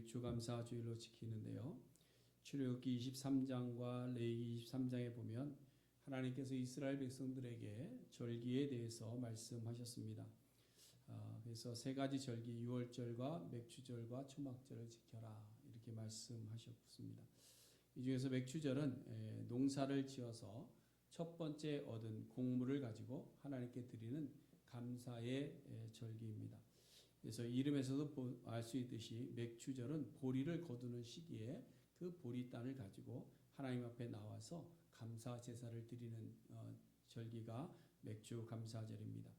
맥주 감사 주일로 지키는데요. 출애굽기 23장과 레위기 23장에 보면 하나님께서 이스라엘 백성들에게 절기에 대해서 말씀하셨습니다. 아, 그래서 세 가지 절기 유월절과 맥주절과 초막절을 지켜라 이렇게 말씀하셨습니다. 이 중에서 맥주절은 에, 농사를 지어서 첫 번째 얻은 곡물을 가지고 하나님께 드리는 감사의 에, 절기입니다. 그래서 이름에서도 알 수 있듯이 맥주절은 보리를 거두는 시기에 그 보리단을 가지고 하나님 앞에 나와서 감사 제사를 드리는 어, 절기가 맥주 감사절입니다.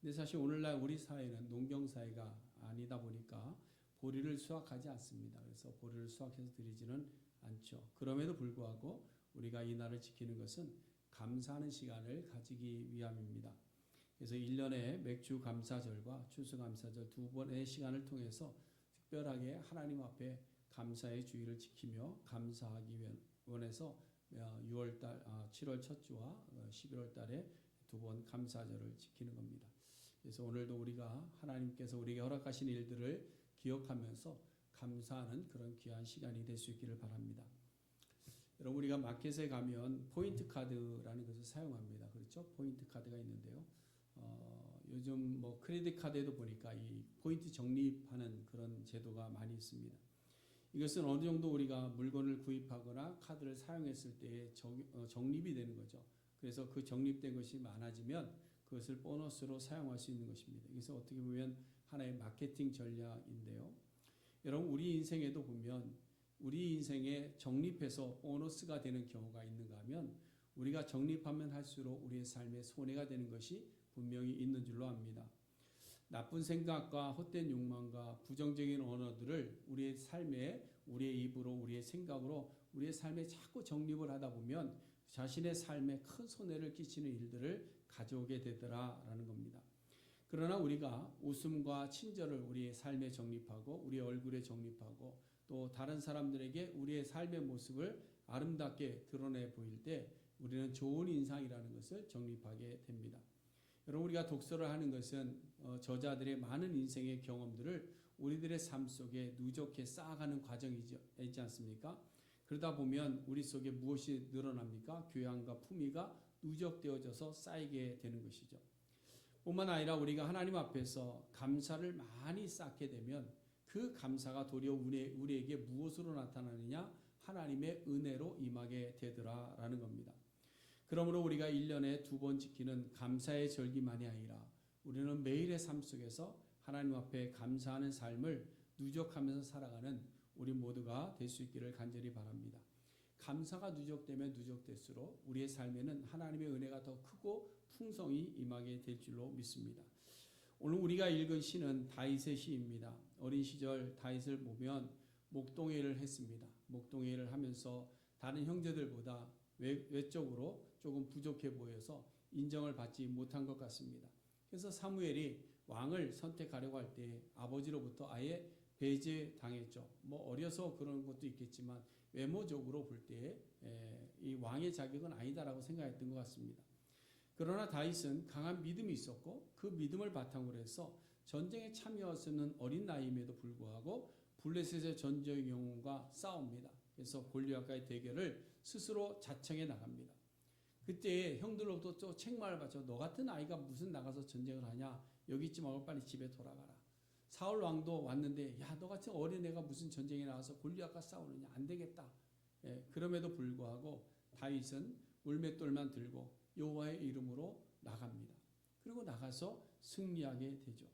근데 사실 오늘날 우리 사회는 농경 사회가 아니다 보니까 보리를 수확하지 않습니다. 그래서 보리를 수확해서 드리지는 않죠. 그럼에도 불구하고 우리가 이 날을 지키는 것은 감사하는 시간을 가지기 위함입니다. 그래서 1년에 맥주 감사절과 추수 감사절 두 번의 시간을 통해서 특별하게 하나님 앞에 감사의 주의를 지키며 감사하기 원해서 6월 달, 7월 첫 주와 11월 달에 두 번 감사절을 지키는 겁니다. 그래서 오늘도 우리가 하나님께서 우리에게 허락하신 일들을 기억하면서 감사하는 그런 귀한 시간이 될 수 있기를 바랍니다. 여러분 우리가 마켓에 가면 포인트 카드라는 것을 사용합니다. 그렇죠? 포인트 카드가 있는데요. 어, 요즘 뭐 크레딧 카드에도 보니까 이 포인트 적립하는 그런 제도가 많이 있습니다. 이것은 어느 정도 우리가 물건을 구입하거나 카드를 사용했을 때 적, 어, 적립이 되는 거죠. 그래서 그 적립된 것이 많아지면 그것을 보너스로 사용할 수 있는 것입니다. 그래서 어떻게 보면 하나의 마케팅 전략인데요. 여러분 우리 인생에도 보면 우리 인생에 적립해서 보너스가 되는 경우가 있는가 하면 우리가 적립하면 할수록 우리의 삶에 손해가 되는 것이 분명히 있는 줄로 압니다. 나쁜 생각과 헛된 욕망과 부정적인 언어들을 우리의 삶에 우리의 입으로 우리의 생각으로 우리의 삶에 자꾸 정립을 하다 보면 자신의 삶에 큰 손해를 끼치는 일들을 가져오게 되더라라는 겁니다. 그러나 우리가 웃음과 친절을 우리의 삶에 정립하고 우리의 얼굴에 정립하고 또 다른 사람들에게 우리의 삶의 모습을 아름답게 드러내 보일 때 우리는 좋은 인상이라는 것을 정립하게 됩니다. 여러분 우리가 독서를 하는 것은 어, 저자들의 많은 인생의 경험들을 우리들의 삶 속에 누적해 쌓아가는 과정이지 않습니까? 그러다 보면 우리 속에 무엇이 늘어납니까? 교양과 품위가 누적되어져서 쌓이게 되는 것이죠. 뿐만 아니라 우리가 하나님 앞에서 감사를 많이 쌓게 되면 그 감사가 도리어 우리에게 무엇으로 나타나느냐? 하나님의 은혜로 임하게 되더라라는 겁니다. 그러므로 우리가 1년에 두 번 지키는 감사의 절기만이 아니라 우리는 매일의 삶 속에서 하나님 앞에 감사하는 삶을 누적하면서 살아가는 우리 모두가 될 수 있기를 간절히 바랍니다. 감사가 누적되면 누적될수록 우리의 삶에는 하나님의 은혜가 더 크고 풍성히 임하게 될 줄로 믿습니다. 오늘 우리가 읽은 시는 다윗의 시입니다. 어린 시절 다윗을 보면 목동회를 했습니다. 목동회를 하면서 다른 형제들보다 외적으로 조금 부족해 보여서 인정을 받지 못한 것 같습니다. 그래서 사무엘이 왕을 선택하려고 할 때 아버지로부터 아예 배제당했죠. 뭐 어려서 그런 것도 있겠지만 외모적으로 볼 때 이 왕의 자격은 아니다라고 생각했던 것 같습니다. 그러나 다윗은 강한 믿음이 있었고 그 믿음을 바탕으로 해서 전쟁에 참여하는 어린 나이임에도 불구하고 블레셋의 전쟁 영웅과 싸웁니다. 그래서 골리앗과의 대결을 스스로 자청해 나갑니다. 그때 형들로부터 또 책망을 받죠. 너 같은 아이가 무슨 나가서 전쟁을 하냐? 여기 있지 말고 빨리 집에 돌아가라. 사울 왕도 왔는데 야 너 같은 어린 애가 무슨 전쟁에 나와서 골리앗과 싸우느냐? 안 되겠다. 예, 그럼에도 불구하고 다윗은 울맷돌만 들고 여호와의 이름으로 나갑니다. 그리고 나가서 승리하게 되죠.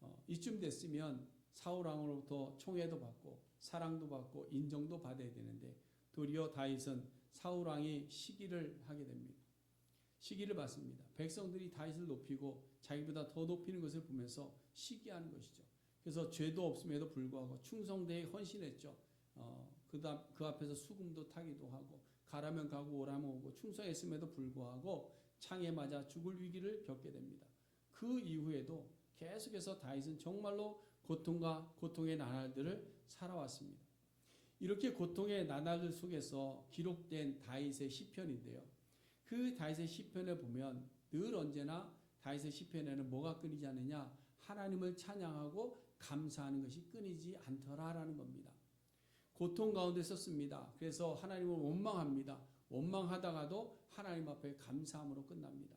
어, 이쯤 됐으면 사울 왕으로부터 총애도 받고 사랑도 받고 인정도 받아야 되는데 도리어 다윗은 사울 왕이 시기를 하게 됩니다. 시기를 받습니다. 백성들이 다윗을 높이고 자기보다 더 높이는 것을 보면서 시기하는 것이죠. 그래서 죄도 없음에도 불구하고 충성대에 헌신했죠. 어, 그, 그 앞에서 수금도 타기도 하고 가라면 가고 오라면 오고 충성했음에도 불구하고 창에 맞아 죽을 위기를 겪게 됩니다. 그 이후에도 계속해서 다윗은 정말로 고통과 고통의 나날들을 살아왔습니다. 이렇게 고통의 나날들 속에서 기록된 다윗의 시편인데요. 그 다윗의 시편을 보면 늘 언제나 다윗의 시편에는 뭐가 끊이지 않느냐? 하나님을 찬양하고 감사하는 것이 끊이지 않더라라는 겁니다. 고통 가운데 썼습니다. 그래서 하나님을 원망합니다. 원망하다가도 하나님 앞에 감사함으로 끝납니다.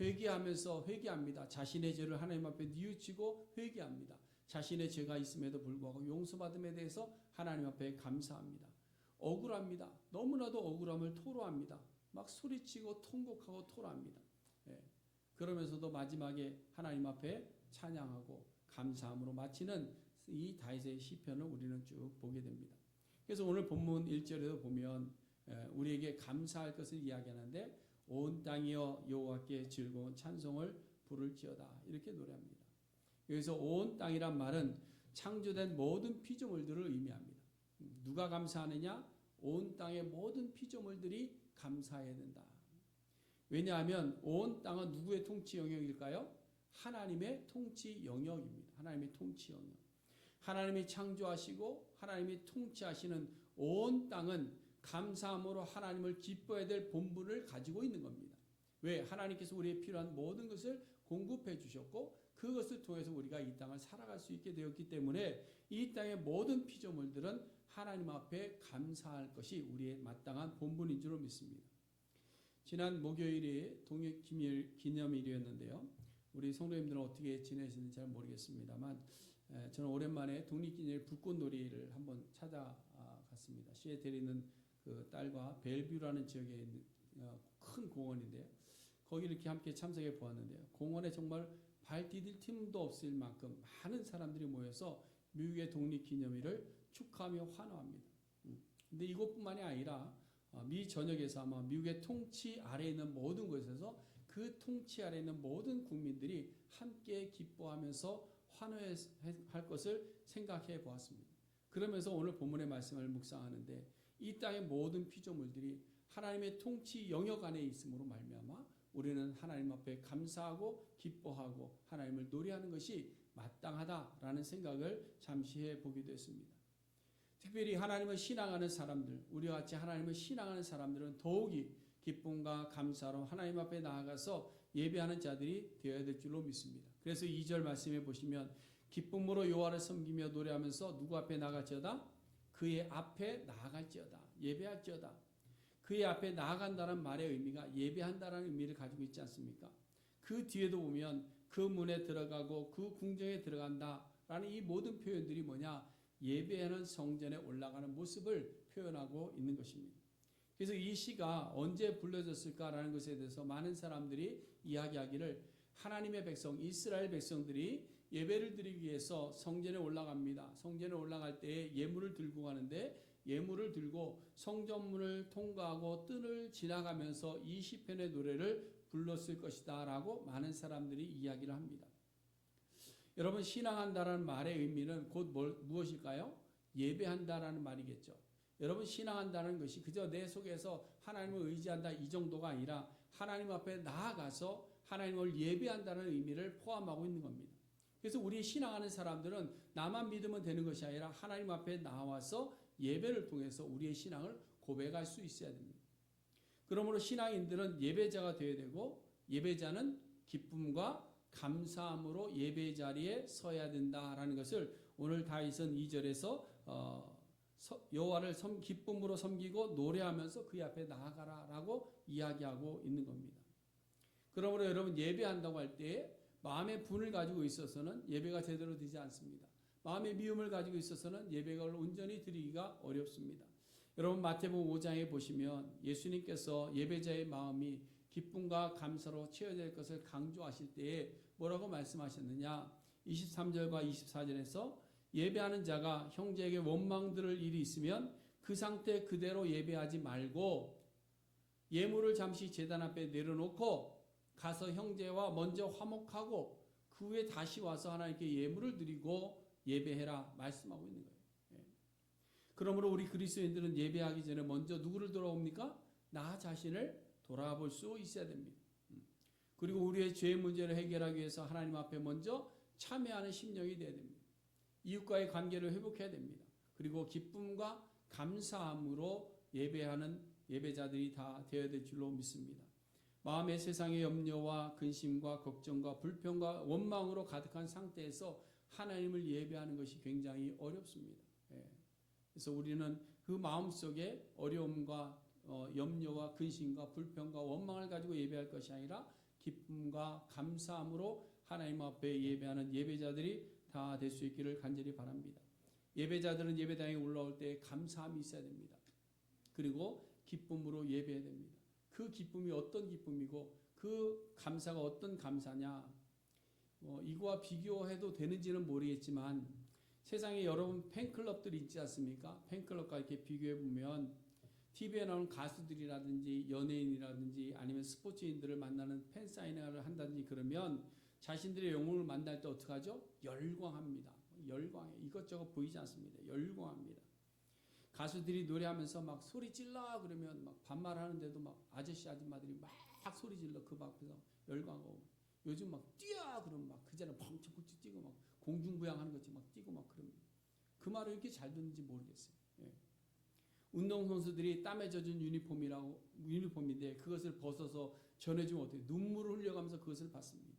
회개하면서 회개합니다. 자신의 죄를 하나님 앞에 뉘우치고 회개합니다. 자신의 죄가 있음에도 불구하고 용서받음에 대해서 하나님 앞에 감사합니다. 억울합니다. 너무나도 억울함을 토로합니다. 막 소리치고 통곡하고 토로합니다. 예. 그러면서도 마지막에 하나님 앞에 찬양하고 감사함으로 마치는 이 다윗의 시편을 우리는 쭉 보게 됩니다. 그래서 오늘 본문 1절에도 보면 예, 우리에게 감사할 것을 이야기하는데 온 땅이여 여호와께 즐거운 찬송을 부를지어다 이렇게 노래합니다. 여기서 온 땅이란 말은 창조된 모든 피조물들을 의미합니다. 누가 감사하느냐? 온 땅의 모든 피조물들이 감사해야 된다. 왜냐하면 온 땅은 누구의 통치 영역일까요? 하나님의 통치 영역입니다. 하나님의 통치 영역. 하나님이 창조하시고 하나님이 통치하시는 온 땅은 감사함으로 하나님을 기뻐해야 될 본분을 가지고 있는 겁니다. 왜? 하나님께서 우리의 필요한 모든 것을 공급해 주셨고 그것을 통해서 우리가 이 땅을 살아갈 수 있게 되었기 때문에 이 땅의 모든 피조물들은 하나님 앞에 감사할 것이 우리의 마땅한 본분인 줄 믿습니다. 지난 목요일이 독립기념일이었는데요. 우리 성도님들은 어떻게 지내시는지 잘 모르겠습니다만 저는 오랜만에 독립기념일 불꽃놀이를 한번 찾아갔습니다. 시애틀에 있는 그 딸과 벨뷰라는 지역에 있는 어, 큰 공원인데요. 거기 이렇게 함께 참석해 보았는데요. 공원에 정말 발 디딜 틈도 없을 만큼 많은 사람들이 모여서 미국의 독립기념일을 축하하며 환호합니다. 음. 근데 이것뿐만이 아니라 어, 미 전역에서 아마 미국의 통치 아래에 있는 모든 곳에서 그 통치 아래에 있는 모든 국민들이 함께 기뻐하면서 환호할 것을 생각해 보았습니다. 그러면서 오늘 본문의 말씀을 묵상하는데 이 땅의 모든 피조물들이 하나님의 통치 영역 안에 있음으로 말미암아 우리는 하나님 앞에 감사하고 기뻐하고 하나님을 노래하는 것이 마땅하다라는 생각을 잠시 해 보게 됐습니다. 특별히 하나님을 신앙하는 사람들, 우리와 같이 하나님을 신앙하는 사람들은 더욱이 기쁨과 감사로 하나님 앞에 나아가서 예배하는 자들이 되어야 될 줄로 믿습니다. 그래서 2절 말씀해 보시면 기쁨으로 여호와를 섬기며 노래하면서 누구 앞에 나갈지어다 그의 앞에 나아갈지어다 예배할지어다 그의 앞에 나아간다는 말의 의미가 예배한다는 의미를 가지고 있지 않습니까? 그 뒤에도 보면 그 문에 들어가고 그 궁정에 들어간다라는 이 모든 표현들이 뭐냐 예배하는 성전에 올라가는 모습을 표현하고 있는 것입니다. 그래서 이 시가 언제 불러졌을까라는 것에 대해서 많은 사람들이 이야기하기를 하나님의 백성 이스라엘 백성들이 예배를 드리기 위해서 성전에 올라갑니다. 성전에 올라갈 때 예물을 들고 가는데 예물을 들고 성전문을 통과하고 뜰을 지나가면서 이 시편의 노래를 불렀을 것이다라고 많은 사람들이 이야기를 합니다. 여러분 신앙한다라는 말의 의미는 곧 뭘, 무엇일까요? 예배한다라는 말이겠죠. 여러분 신앙한다는 것이 그저 내 속에서 하나님을 의지한다 이 정도가 아니라 하나님 앞에 나아가서 하나님을 예배한다는 의미를 포함하고 있는 겁니다. 그래서 우리 신앙하는 사람들은 나만 믿으면 되는 것이 아니라 하나님 앞에 나와서 예배를 통해서 우리의 신앙을 고백할 수 있어야 됩니다. 그러므로 신앙인들은 예배자가 되어야 되고 예배자는 기쁨과 감사함으로 예배 자리에 서야 된다라는 것을 오늘 다윗은 2절에서 어, 여호와를 섬, 기쁨으로 섬기고 노래하면서 그 앞에 나아가라라고 이야기하고 있는 겁니다. 그러므로 여러분 예배한다고 할 때 마음의 분을 가지고 있어서는 예배가 제대로 되지 않습니다. 마음의 미움을 가지고 있어서는 예배가 온전히 드리기가 어렵습니다. 여러분 마태복음 5장에 보시면 예수님께서 예배자의 마음이 기쁨과 감사로 채워질 것을 강조하실 때에 뭐라고 말씀하셨느냐? 23절과 24절에서 예배하는 자가 형제에게 원망 들을 일이 있으면 그 상태 그대로 예배하지 말고 예물을 잠시 제단 앞에 내려놓고 가서 형제와 먼저 화목하고 그 후에 다시 와서 하나님께 예물을 드리고 예배해라 말씀하고 있는 거예요. 예. 그러므로 우리 그리스도인들은 예배하기 전에 먼저 누구를 돌아옵니까? 나 자신을 돌아볼 수 있어야 됩니다. 음. 그리고 우리의 죄 문제를 해결하기 위해서 하나님 앞에 먼저 참여하는 심령이 되어야 됩니다. 이웃과의 관계를 회복해야 됩니다. 그리고 기쁨과 감사함으로 예배하는 예배자들이 다 되어야 될 줄로 믿습니다. 마음의 세상의 염려와 근심과 걱정과 불평과 원망으로 가득한 상태에서 하나님을 예배하는 것이 굉장히 어렵습니다. 예. 그래서 우리는 그 마음 속에 어려움과 어, 염려와 근심과 불평과 원망을 가지고 예배할 것이 아니라 기쁨과 감사함으로 하나님 앞에 예배하는 예배자들이 다 될 수 있기를 간절히 바랍니다. 예배자들은 예배당에 올라올 때 감사함이 있어야 됩니다. 그리고 기쁨으로 예배해야 됩니다. 그 기쁨이 어떤 기쁨이고 그 감사가 어떤 감사냐 뭐 이거와 비교해도 되는지는 모르겠지만 세상에 여러분 팬클럽들이 있지 않습니까? 팬클럽과 이렇게 비교해 보면 TV에 나오는 가수들이라든지 연예인이라든지 아니면 스포츠인들을 만나는 팬 사인회를 한다든지 그러면 자신들의 영혼을 만날 때 어떻게 하죠? 열광합니다. 열광해. 이것저것 보이지 않습니다. 열광합니다. 가수들이 노래하면서 막 소리 질러 그러면 막 반말하는데도 막 아저씨 아줌마들이 막 소리 질러 그 앞에서 열광하고 요즘 막 뛰어 그러면 막 그전에 펑청펑청 뛰고 막 공중부양하는 것처 막 뛰고 막 그럽니다. 그 말을 이렇게 잘 듣는지 모르겠어요. 예. 운동 선수들이 땀에 젖은 유니폼이라고 유니폼인데 그것을 벗어서 전해주면 어떻게 눈물을 흘려가면서 그것을 받습니다.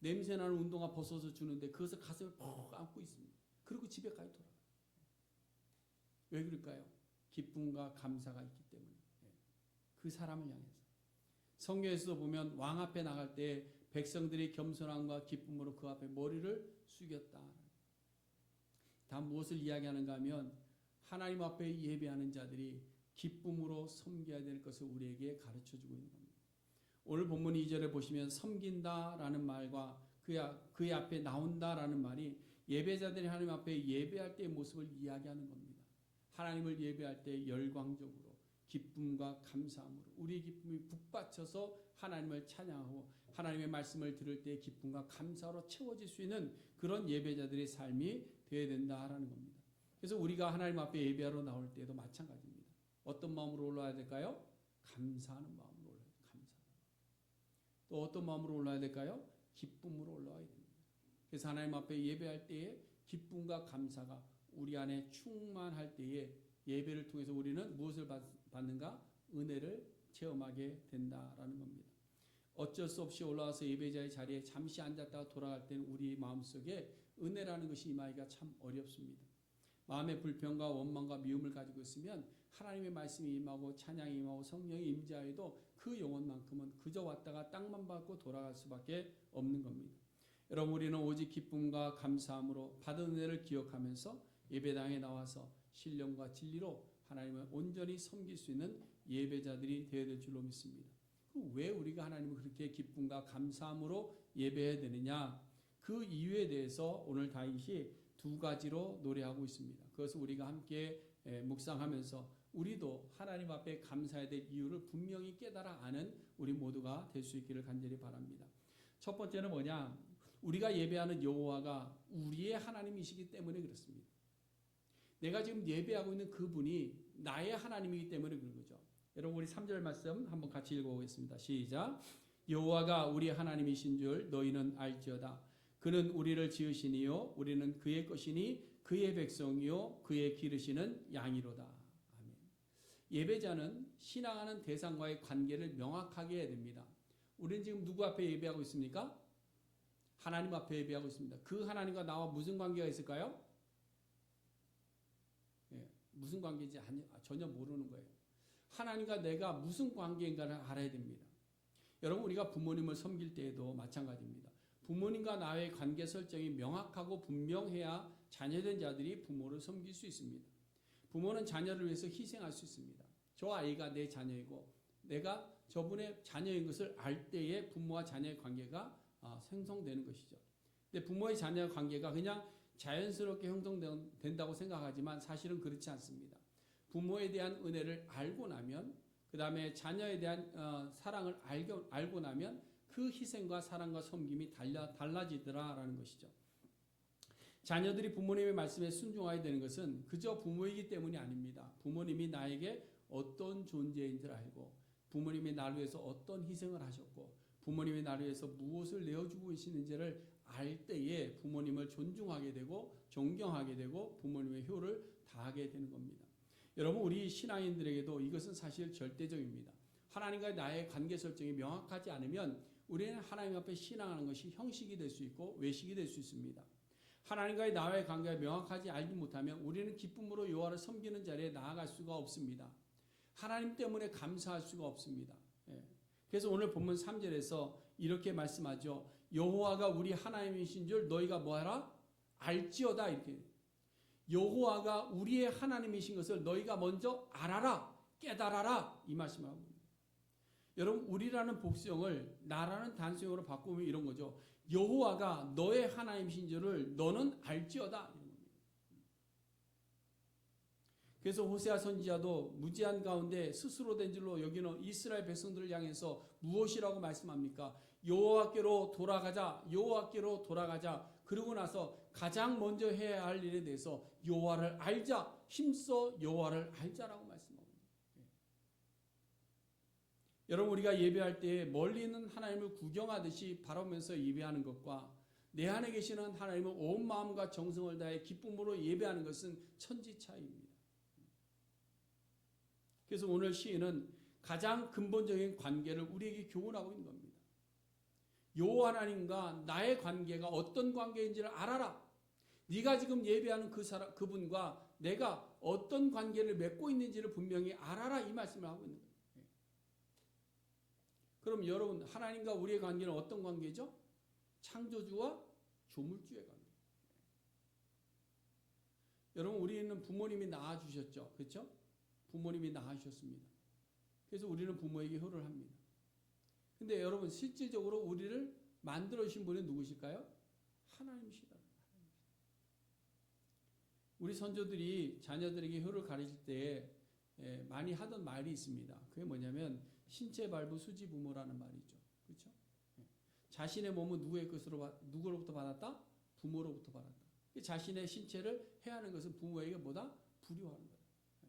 냄새나는 운동화 벗어서 주는데 그것을 가슴에 퍽 안고 있습니다. 그리고 집에까지 돌아가요. 왜 그럴까요? 기쁨과 감사가 있기 때문에 예. 그 사람을 향해서 성경에서 보면 왕 앞에 나갈 때 백성들이 겸손함과 기쁨으로 그 앞에 머리를 숙였다. 다 무엇을 이야기하는가 하면 하나님 앞에 예배하는 자들이 기쁨으로 섬겨야 될 것을 우리에게 가르쳐 주고 있는 겁니다. 오늘 본문 2절에 보시면 섬긴다라는 말과 그의 앞에 나온다라는 말이 예배자들이 하나님 앞에 예배할 때의 모습을 이야기하는 겁니다. 하나님을 예배할 때 열광적으로 기쁨과 감사함으로 우리의 기쁨이 북받쳐서 하나님을 찬양하고 하나님의 말씀을 들을 때 기쁨과 감사로 채워질 수 있는 그런 예배자들의 삶이 되어야 된다라는 겁니다. 그래서 우리가 하나님 앞에 예배하러 나올 때도 마찬가지입니다. 어떤 마음으로 올라야 될까요? 감사하는 마음으로 올라야 돼요. 감사. 또 어떤 마음으로 올라야 될까요? 기쁨으로 올라와야 됩니다. 그래서 하나님 앞에 예배할 때에 기쁨과 감사가 우리 안에 충만할 때에 예배를 통해서 우리는 무엇을 받는가? 은혜를 체험하게 된다라는 겁니다. 어쩔 수 없이 올라와서 예배자의 자리에 잠시 앉았다가 돌아갈 때는 우리 마음속에 은혜라는 것이 임하기가 참 어렵습니다. 마음의 불평과 원망과 미움을 가지고 있으면 하나님의 말씀이 임하고 찬양이 임하고 성령이 임재하여도 그 영혼만큼은 그저 왔다가 땅만 밟고 돌아갈 수밖에 없는 겁니다. 여러분 우리는 오직 기쁨과 감사함으로 받은 은혜를 기억하면서 예배당에 나와서 신령과 진리로 하나님을 온전히 섬길 수 있는 예배자들이 되어야 될 줄로 믿습니다. 왜 우리가 하나님을 그렇게 기쁨과 감사함으로 예배해야 되느냐? 그 이유에 대해서 오늘 다윗이 두 가지로 노래하고 있습니다. 그것을 우리가 함께 묵상하면서 우리도 하나님 앞에 감사해야 될 이유를 분명히 깨달아 아는 우리 모두가 될 수 있기를 간절히 바랍니다. 첫 번째는 뭐냐? 우리가 예배하는 여호와가 우리의 하나님이시기 때문에 그렇습니다. 내가 지금 예배하고 있는 그분이 나의 하나님이기 때문에 그런 거죠. 여러분 우리 3절 말씀 한번 같이 읽어보겠습니다. 시작. 여호와가 우리 하나님이신 줄 너희는 알지어다. 그는 우리를 지으시니요 우리는 그의 것이니 그의 백성이요 그의 기르시는 양이로다. 아멘. 예배자는 신앙하는 대상과의 관계를 명확하게 해야 됩니다. 우리는 지금 누구 앞에 예배하고 있습니까? 하나님 앞에 예배하고 있습니다. 그 하나님과 나와 무슨 관계가 있을까요? 예, 무슨 관계인지 전혀 모르는 거예요. 하나님과 내가 무슨 관계인가를 알아야 됩니다. 여러분 우리가 부모님을 섬길 때에도 마찬가지입니다. 부모님과 나의 관계 설정이 명확하고 분명해야 자녀된 자들이 부모를 섬길 수 있습니다. 부모는 자녀를 위해서 희생할 수 있습니다. 저 아이가 내 자녀이고 내가 저분의 자녀인 것을 알 때에 부모와 자녀의 관계가 아, 생성되는 것이죠. 근데 부모의 자녀 관계가 그냥 자연스럽게 형성된다고 생각하지만 사실은 그렇지 않습니다. 부모에 대한 은혜를 알고 나면 그 다음에 자녀에 대한 어, 사랑을 알고, 알고 나면 그 희생과 사랑과 섬김이 달라, 달라지더라라는 것이죠. 자녀들이 부모님의 말씀에 순종하게 되는 것은 그저 부모이기 때문이 아닙니다. 부모님이 나에게 어떤 존재인 줄 알고 부모님이 나를 위해서 어떤 희생을 하셨고 부모님이 나를 위해서 무엇을 내어주고 계시는지를 알 때에 부모님을 존중하게 되고 존경하게 되고 부모님의 효를 다하게 되는 겁니다. 여러분 우리 신앙인들에게도 이것은 사실 절대적입니다. 하나님과 나의 관계 설정이 명확하지 않으면 우리는 하나님 앞에 신앙하는 것이 형식이 될 수 있고 외식이 될 수 있습니다. 하나님과의 나와의 관계가 명확하지 알지 못하면 우리는 기쁨으로 여호와를 섬기는 자리에 나아갈 수가 없습니다. 하나님 때문에 감사할 수가 없습니다. 예. 그래서 오늘 본문 3절에서 이렇게 말씀하죠. 여호와가 우리 하나님이신 줄 너희가 뭐하라? 알지어다 이렇게. 여호와가 우리의 하나님이신 것을 너희가 먼저 알아라, 깨달아라 이 말씀하고. 여러분 우리라는 복수형을 나라는 단수형으로 바꾸면 이런 거죠. 여호와가 너의 하나님이신 줄을 너는 알지어다. 그래서 호세아 선지자도 무지한 가운데 스스로 된 줄로 여기는 이스라엘 백성들을 향해서 무엇이라고 말씀합니까? 여호와께로 돌아가자. 여호와께로 돌아가자. 그러고 나서 가장 먼저 해야 할 일에 대해서 여호와를 알자. 힘써 여호와를 알자라고 말씀합니다. 예. 여러분 우리가 예배할 때 멀리 있는 하나님을 구경하듯이 바라보면서 예배하는 것과 내 안에 계시는 하나님을 온 마음과 정성을 다해 기쁨으로 예배하는 것은 천지 차이입니다. 그래서 오늘 시인은 가장 근본적인 관계를 우리에게 교훈하고 있는 겁니다. 여호와 하나님과 나의 관계가 어떤 관계인지를 알아라. 네가 지금 예배하는 그 사람 그분과 내가 어떤 관계를 맺고 있는지를 분명히 알아라 이 말씀을 하고 있는 거예요. 예. 그럼 여러분 하나님과 우리의 관계는 어떤 관계죠? 창조주와 조물주의 관계. 여러분 우리는 부모님이 낳아 주셨죠. 그렇죠? 부모님이 낳으셨습니다. 그래서 우리는 부모에게 효를 합니다. 근데 여러분 실질적으로 우리를 만들어 주신 분이 누구실까요? 하나님이시다. 우리 선조들이 자녀들에게 효를 가르칠 때 예, 많이 하던 말이 있습니다. 그게 뭐냐면 신체 발부 수지 부모라는 말이죠. 그렇죠? 예. 자신의 몸은 누구의 것으로 받- 누구로부터 받았다? 부모로부터 받았다. 자신의 신체를 해하는 것은 부모에게 뭐다? 불효하는 거다. 예.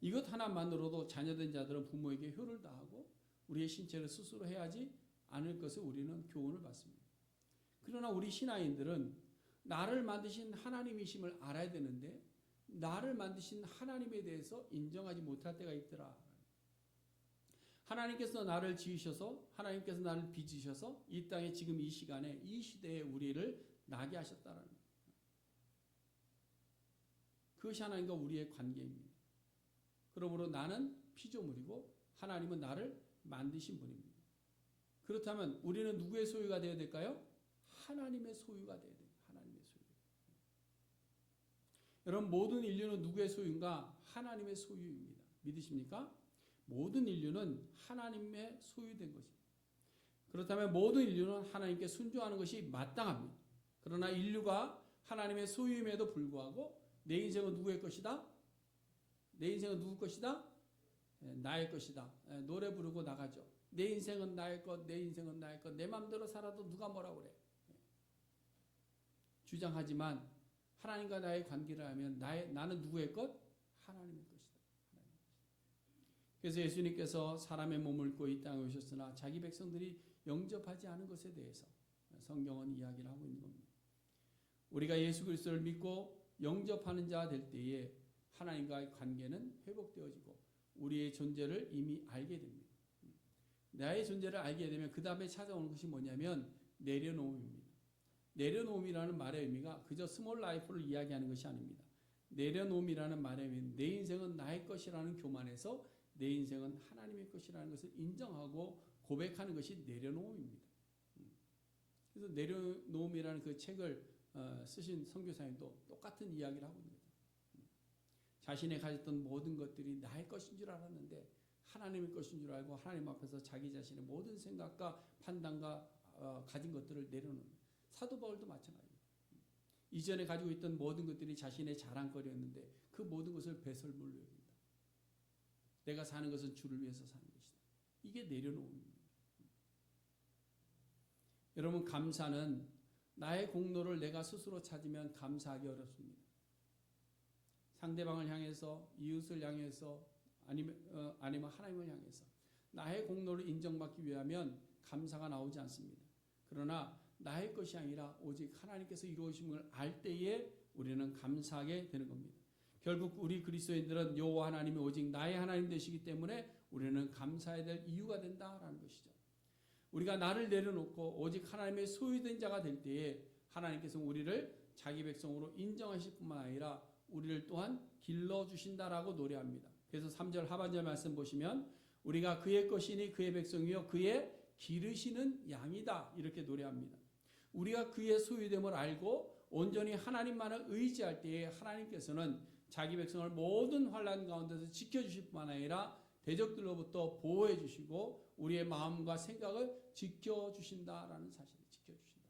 이것 하나만으로도 자녀된 자들은 부모에게 효를 다하고 우리의 신체를 스스로 해야지 않을 것을 우리는 교훈을 받습니다. 그러나 우리 신앙인들은 나를 만드신 하나님이심을 알아야 되는데 나를 만드신 하나님에 대해서 인정하지 못할 때가 있더라. 하나님께서 나를 지으셔서 하나님께서 나를 빚으셔서 이 땅에 지금 이 시간에 이 시대에 우리를 나게 하셨다라는. 그것이 하나님과 우리의 관계입니다. 그러므로 나는 피조물이고 하나님은 나를 만드신 분입니다. 그렇다면 우리는 누구의 소유가 되어야 될까요? 하나님의 소유가 되어야 돼요. 하나님의 소유. 여러분 모든 인류는 누구의 소유인가? 하나님의 소유입니다. 믿으십니까? 모든 인류는 하나님의 소유된 것입니다. 그렇다면 모든 인류는 하나님께 순종하는 것이 마땅합니다. 그러나 인류가 하나님의 소유임에도 불구하고 내 인생은 누구의 것이다? 내 인생은 누구 것이다? 예, 나의 것이다. 예, 노래 부르고 나가죠. 내 인생은 나의 것, 내 인생은 나의 것, 내 마음대로 살아도 누가 뭐라 그래? 예. 주장하지만 하나님과 나의 관계를 하면 나의 나는 누구의 것? 하나님의 것이다. 하나님의 것이다. 그래서 예수님께서 사람의 몸을 입고 이 땅에 오셨으나 자기 백성들이 영접하지 않은 것에 대해서 성경은 이야기를 하고 있는 겁니다. 우리가 예수 그리스도를 믿고 영접하는 자 될 때에 하나님과의 관계는 회복되어지고 우리의 존재를 이미 알게 됩니다. 나의 존재를 알게 되면 그 다음에 찾아오는 것이 뭐냐면 내려놓음입니다. 내려놓음이라는 말의 의미가 그저 스몰 라이프를 이야기하는 것이 아닙니다. 내려놓음이라는 말의 의미는 내 인생은 나의 것이라는 교만에서 내 인생은 하나님의 것이라는 것을 인정하고 고백하는 것이 내려놓음입니다. 그래서 내려놓음이라는 그 책을 어, 쓰신 선교사님도 똑같은 이야기를 하고 있는 거죠. 자신이 가졌던 모든 것들이 나의 것인 줄 알았는데 하나님의 것인 줄 알고 하나님 앞에서 자기 자신의 모든 생각과 판단과 어, 가진 것들을 내려놓는 사도 바울도 마찬가지입니다. 이전에 가지고 있던 모든 것들이 자신의 자랑거리였는데 그 모든 것을 배설물로 여긴다. 내가 사는 것은 주를 위해서 사는 것이다. 이게 내려놓음입니다. 여러분 감사는 나의 공로를 내가 스스로 찾으면 감사하기 어렵습니다. 상대방을 향해서 이웃을 향해서 아니면 어, 아니면 하나님을 향해서 나의 공로를 인정받기 위하면 감사가 나오지 않습니다. 그러나 나의 것이 아니라 오직 하나님께서 이루어심을 알 때에 우리는 감사하게 되는 겁니다. 결국 우리 그리스도인들은 여호와 하나님이 오직 나의 하나님 되시기 때문에 우리는 감사해야 될 이유가 된다라는 것이죠. 우리가 나를 내려놓고 오직 하나님의 소유된 자가 될 때에 하나님께서 우리를 자기 백성으로 인정하실 뿐만 아니라 우리를 또한 길러 주신다라고 노래합니다. 그래서 3절 하반절 말씀 보시면 우리가 그의 것이니 그의 백성이요 그의 기르시는 양이다 이렇게 노래합니다. 우리가 그의 소유됨을 알고 온전히 하나님만을 의지할 때에 하나님께서는 자기 백성을 모든 환란 가운데서 지켜주실 뿐만 아니라 대적들로부터 보호해 주시고 우리의 마음과 생각을 지켜 주신다라는 사실을 지켜 주신다.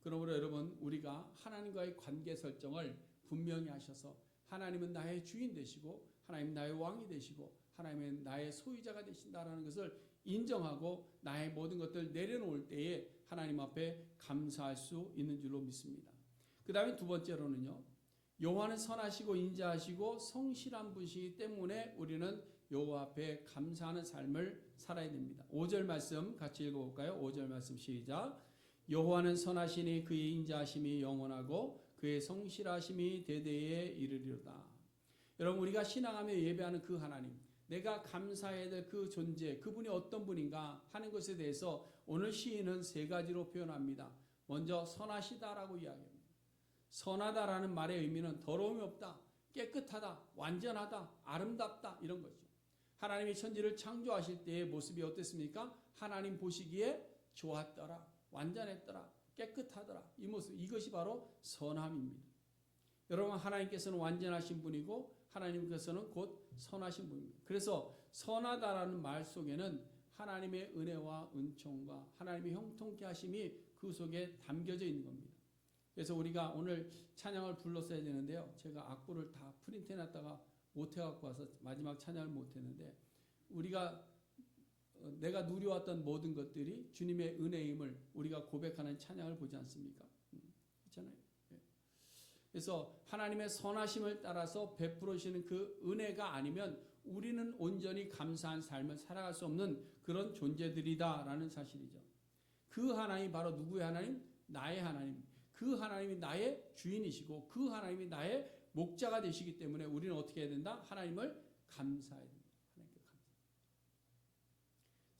그러므로 여러분 우리가 하나님과의 관계 설정을 분명히 하셔서 하나님은 나의 주인 되시고 하나님 나의 왕이 되시고 하나님은 나의 소유자가 되신다라는 것을 인정하고 나의 모든 것들 내려놓을 때에 하나님 앞에 감사할 수 있는 줄로 믿습니다. 그 다음에 두 번째로는요. 여호와는 선하시고 인자하시고 성실한 분이시기 때문에 우리는 여호와 앞에 감사하는 삶을 살아야 됩니다. 5절 말씀 같이 읽어볼까요? 5절 말씀 시작. 여호와는 선하시니 그의 인자하심이 영원하고 그의 성실하심이 대대에 이르리로다. 여러분 우리가 신앙하며 예배하는 그 하나님, 내가 감사해야 될 그 존재, 그분이 어떤 분인가 하는 것에 대해서 오늘 시인은 세 가지로 표현합니다. 먼저 선하시다라고 이야기합니다. 선하다라는 말의 의미는 더러움이 없다, 깨끗하다, 완전하다, 아름답다 이런 거죠. 하나님이 천지를 창조하실 때의 모습이 어땠습니까? 하나님 보시기에 좋았더라, 완전했더라, 깨끗하더라. 이 모습 이것이 바로 선함입니다. 여러분 하나님께서는 완전하신 분이고 하나님께서는 곧 선하신 분입니다. 그래서 선하다라는 말 속에는 하나님의 은혜와 은총과 하나님의 형통케 하심이 그 속에 담겨져 있는 겁니다. 그래서 우리가 오늘 찬양을 불렀어야 되는데요. 제가 악보를 다 프린트해 놨다가 못 해갖고 와서 마지막 찬양을 못 했는데 우리가 어, 내가 누려왔던 모든 것들이 주님의 은혜임을 우리가 고백하는 찬양을 보지 않습니까? 그래서 하나님의 선하심을 따라서 베풀으시는 그 은혜가 아니면 우리는 온전히 감사한 삶을 살아갈 수 없는 그런 존재들이다라는 사실이죠. 그 하나님 바로 누구의 하나님? 나의 하나님. 그 하나님이 나의 주인이시고 그 하나님이 나의 목자가 되시기 때문에 우리는 어떻게 해야 된다? 하나님을 감사해야 된다. 하나님께 감사.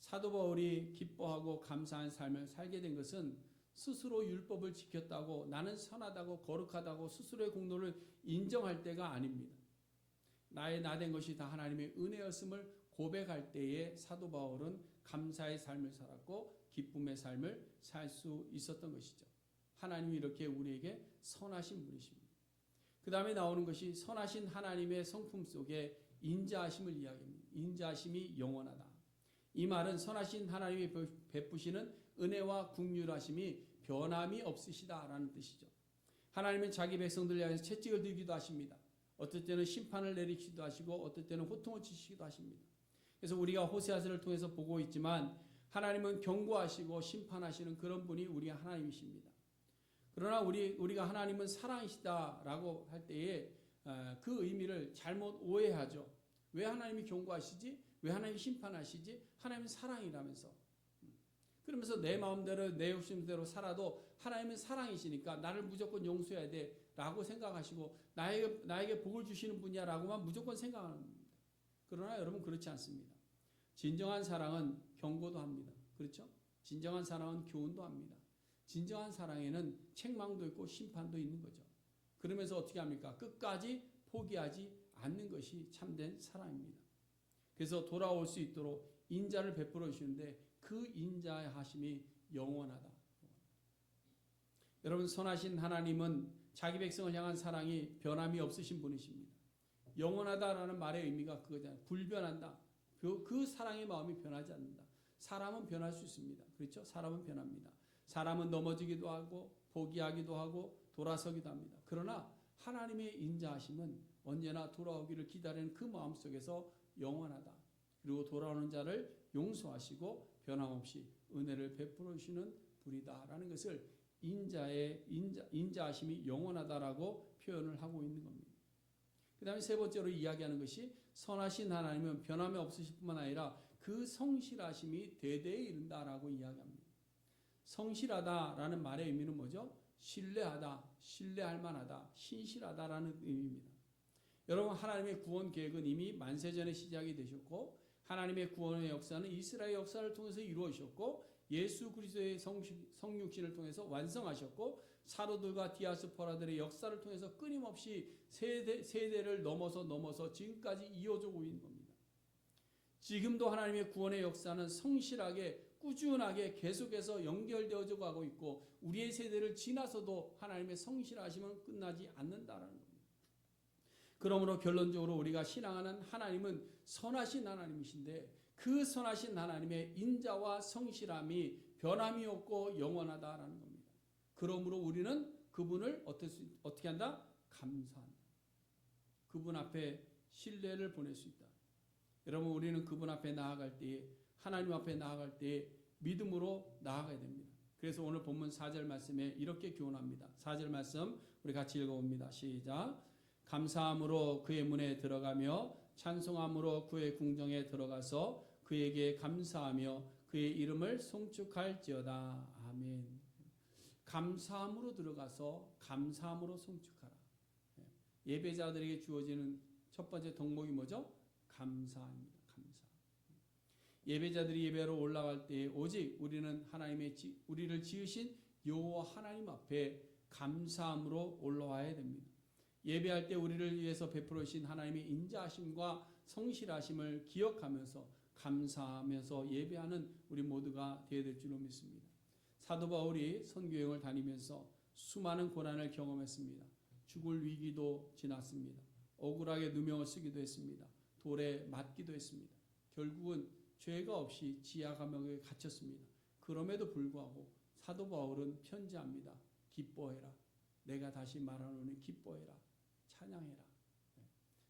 사도 바울이 기뻐하고 감사한 삶을 살게 된 것은 스스로 율법을 지켰다고 나는 선하다고 거룩하다고 스스로의 공로를 인정할 때가 아닙니다. 나의 나된 것이 다 하나님의 은혜였음을 고백할 때에 사도 바울은 감사의 삶을 살았고 기쁨의 삶을 살 수 있었던 것이죠. 하나님이 이렇게 우리에게 선하신 분이십니다. 그 다음에 나오는 것이 선하신 하나님의 성품 속에 인자하심을 이야기합니다. 인자하심이 영원하다. 이 말은 선하신 하나님이 베푸시는 은혜와 국률하심이 변함이 없으시다라는 뜻이죠. 하나님은 자기 백성들 향해서 채찍을 들기도 하십니다. 어떨 때는 심판을 내리시기도 하시고 어떨 때는 호통을 치시기도 하십니다. 그래서 우리가 호세아서를 통해서 보고 있지만 하나님은 경고하시고 심판하시는 그런 분이 우리 하나님이십니다. 그러나 우리 우리가 하나님은 사랑이시다라고 할 때에 그 의미를 잘못 오해하죠. 왜 하나님이 경고하시지? 왜 하나님이 심판하시지? 하나님은 사랑이라면서. 그러면서 내 마음대로 내 욕심대로 살아도 하나님은 사랑이시니까 나를 무조건 용서해야 돼라고 생각하시고 나에게 나에게 복을 주시는 분이야라고만 무조건 생각하는 겁니다. 그러나 여러분 그렇지 않습니다. 진정한 사랑은 경고도 합니다. 그렇죠? 진정한 사랑은 교훈도 합니다. 진정한 사랑에는 책망도 있고 심판도 있는 거죠. 그러면서 어떻게 합니까? 끝까지 포기하지 않는 것이 참된 사랑입니다. 그래서 돌아올 수 있도록 인자를 베풀어 주시는데 그 인자의 하심이 영원하다. 여러분 선하신 하나님은 자기 백성을 향한 사랑이 변함이 없으신 분이십니다. 영원하다라는 말의 의미가 그거잖아요. 불변한다. 그, 그 사랑의 마음이 변하지 않는다. 사람은 변할 수 있습니다. 그렇죠? 사람은 변합니다. 사람은 넘어지기도 하고 포기하기도 하고 돌아서기도 합니다. 그러나 하나님의 인자하심은 언제나 돌아오기를 기다리는 그 마음 속에서 영원하다. 그리고 돌아오는 자를 용서하시고 변함없이 은혜를 베풀어 주시는 분이다라는 것을 인자의 인자, 인자하심이 영원하다라고 표현을 하고 있는 겁니다. 그 다음에 세 번째로 이야기하는 것이 선하신 하나님은 변함이 없으실 뿐만 아니라 그 성실하심이 대대에 이른다라고 이야기합니다. 성실하다라는 말의 의미는 뭐죠? 신뢰하다, 신뢰할 만하다, 신실하다라는 의미입니다. 여러분 하나님의 구원 계획은 이미 만세전에 시작이 되셨고 하나님의 구원의 역사는 이스라엘 역사를 통해서 이루어졌고 예수 그리스도의 성육신을 통해서 완성하셨고 사도들과 디아스포라들의 역사를 통해서 끊임없이 세대 세대를 넘어서 넘어서 지금까지 이어지고 있는 겁니다. 지금도 하나님의 구원의 역사는 성실하게 꾸준하게 계속해서 연결되어져 가고 있고 우리의 세대를 지나서도 하나님의 성실하심은 끝나지 않는다라는 겁니다. 그러므로 결론적으로 우리가 신앙하는 하나님은 선하신 하나님이신데 그 선하신 하나님의 인자와 성실함이 변함이 없고 영원하다라는 겁니다. 그러므로 우리는 그분을 어떻게, 한다? 감사한다. 그분 앞에 신뢰를 보낼 수 있다. 여러분 우리는 그분 앞에 나아갈 때에 하나님 앞에 나아갈 때에 믿음으로 나아가야 됩니다. 그래서 오늘 본문 4절 말씀에 이렇게 교훈합니다. 4절 말씀 우리 같이 읽어봅니다. 시작. 감사함으로 그의 문에 들어가며 찬송함으로 그의 궁정에 들어가서 그에게 감사하며 그의 이름을 송축할지어다. 아멘. 감사함으로 들어가서 감사함으로 송축하라. 예. 예배자들에게 주어지는 첫 번째 덕목이 뭐죠? 감사입니다. 감사. 예배자들이 예배로 올라갈 때 오직 우리는 하나님의 지, 우리를 지으신 여호와 하나님 앞에 감사함으로 올라와야 됩니다. 예배할 때 우리를 위해서 베풀어 주신 하나님의 인자하심과 성실하심을 기억하면서 감사하면서 예배하는 우리 모두가 되어야 될 줄로 믿습니다. 사도 바울이 선교행을 다니면서 수많은 고난을 경험했습니다. 죽을 위기도 지났습니다. 억울하게 누명을 쓰기도 했습니다. 돌에 맞기도 했습니다. 결국은 죄가 없이 지하 감옥에 갇혔습니다. 그럼에도 불구하고 사도 바울은 편지합니다. 기뻐해라. 내가 다시 말하노니 기뻐해라. 찬양해라. 네.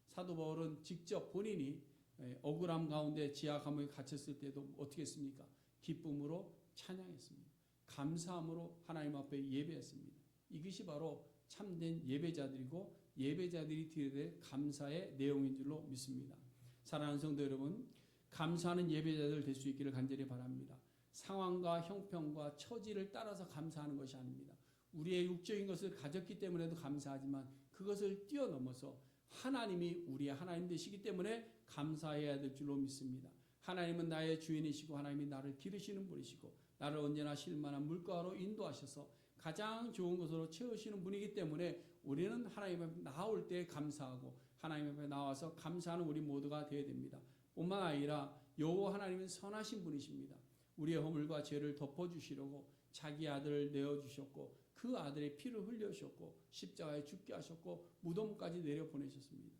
사도 바울은 직접 본인이 예, 억울함 가운데 지하 감옥에 갇혔을 때도 어떻게 했습니까? 기쁨으로 찬양했습니다. 감사함으로 하나님 앞에 예배했습니다. 이것이 바로 참된 예배자들이고 예배자들이 드려야 될 감사의 내용인 줄로 믿습니다. 사랑하는 성도 여러분, 감사하는 예배자들 될 수 있기를 간절히 바랍니다. 상황과 형편과 처지를 따라서 감사하는 것이 아닙니다. 우리의 육적인 것을 가졌기 때문에도 감사하지만 그것을 뛰어넘어서 하나님이 우리의 하나님 되시기 때문에 감사해야 될 줄로 믿습니다. 하나님은 나의 주인이시고 하나님이 나를 기르시는 분이시고 나를 언제나 실만한 물가로 인도하셔서 가장 좋은 것으로 채우시는 분이기 때문에 우리는 하나님 앞에 나올 때 감사하고 하나님 앞에 나와서 감사하는 우리 모두가 되어야 됩니다. 뿐만 아니라 여호와 하나님은 선하신 분이십니다. 우리의 허물과 죄를 덮어주시려고 자기 아들을 내어주셨고 그 아들의 피를 흘려주셨고 십자가에 죽게 하셨고 무덤까지 내려 보내셨습니다.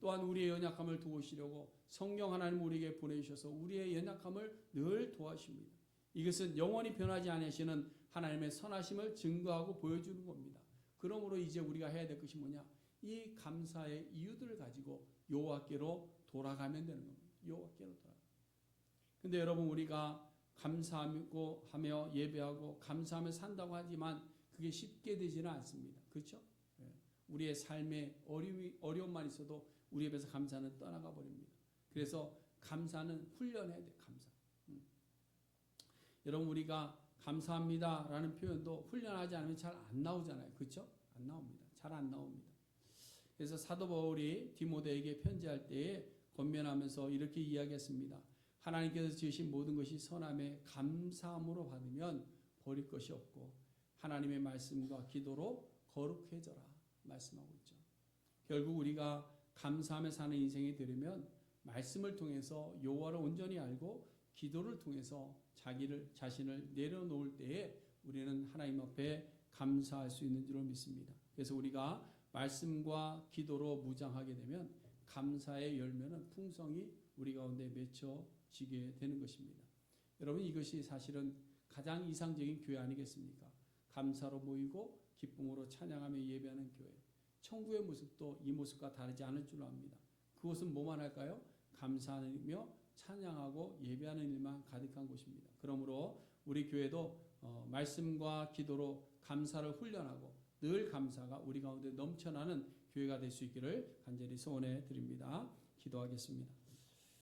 또한 우리의 연약함을 도우시려고 성령 하나님 우리에게 보내주셔서 우리의 연약함을 늘 도와주십니다. 이것은 영원히 변하지 않으시는 하나님의 선하심을 증거하고 보여주는 겁니다. 그러므로 이제 우리가 해야 될 것이 뭐냐? 이 감사의 이유들을 가지고 여호와께로 돌아가면 되는 겁니다. 여호와께로 돌아가. 근데 여러분 우리가 감사하고 하며 예배하고 감사하며 산다고 하지만 그게 쉽게 되지는 않습니다. 그렇죠? 예. 우리의 삶에 어려움이 어려움만 있어도 우리 앞에서 감사는 떠나가 버립니다. 그래서 감사는 훈련해야 돼. 감사. 음. 여러분 우리가 감사합니다 라는 표현도 훈련하지 않으면 잘 안 나오잖아요. 그렇죠? 안 나옵니다. 잘 안 나옵니다. 그래서 사도 바울이 디모데에게 편지할 때에 권면하면서 이렇게 이야기했습니다. 하나님께서 지으신 모든 것이 선함에 감사함으로 받으면 버릴 것이 없고 하나님의 말씀과 기도로 거룩해져라 말씀하고 있죠. 결국 우리가 감사하며 사는 인생이 되려면 말씀을 통해서 여호와를 온전히 알고 기도를 통해서 자기를 자신을 내려놓을 때에 우리는 하나님 앞에 감사할 수 있는 줄을 믿습니다. 그래서 우리가 말씀과 기도로 무장하게 되면 감사의 열매는 풍성히 우리 가운데 맺혀지게 되는 것입니다. 여러분 이것이 사실은 가장 이상적인 교회 아니겠습니까? 감사로 모이고 기쁨으로 찬양하며 예배하는 교회. 천국의 모습도 이 모습과 다르지 않을 줄 압니다. 그것은 뭐만 할까요? 감사하며 찬양하고 예배하는 일만 가득한 곳입니다. 그러므로 우리 교회도 어, 말씀과 기도로 감사를 훈련하고 늘 감사가 우리 가운데 넘쳐나는 교회가 될 수 있기를 간절히 소원해 드립니다. 기도하겠습니다.